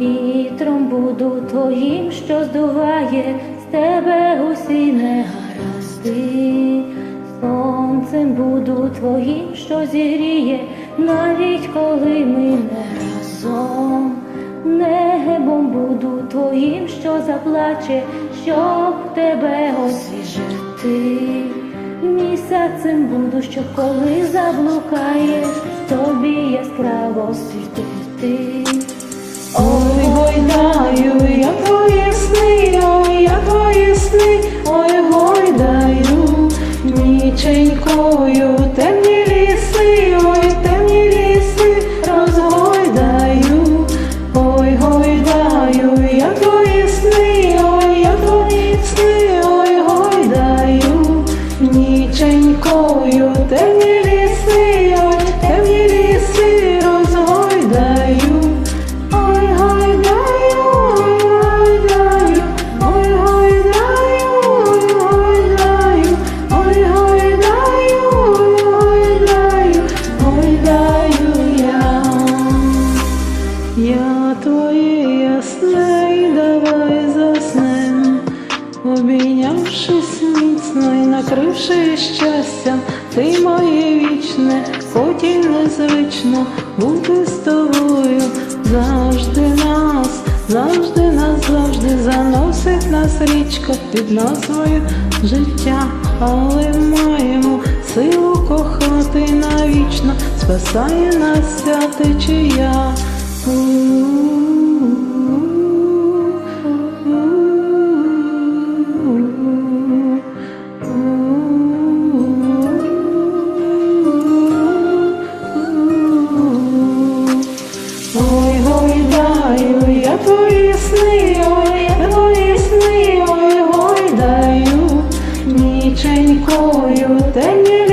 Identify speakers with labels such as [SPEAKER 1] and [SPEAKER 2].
[SPEAKER 1] Вітром буду твоїм, що здуває з тебе усі негаразди. Сонцем буду твоїм, що зігріє, навіть коли ми не разом. Небом буду твоїм, що заплаче, щоб тебе освіжити. Місяцем буду, що коли заблукаєш, тобі яскраво світити.
[SPEAKER 2] Ой, гойдаю, я твої сни, ой, я твої сни, ой, гойдаю, ніченькою накривши щастям, ти моє вічне, і незвично бути з тобою, завжди нас, завжди нас, завжди заносить нас річка під назвою життя, але маємо силу кохати навічно, спасає нас ця ой, я твої сни, ой, гойдаю, ніченькою темні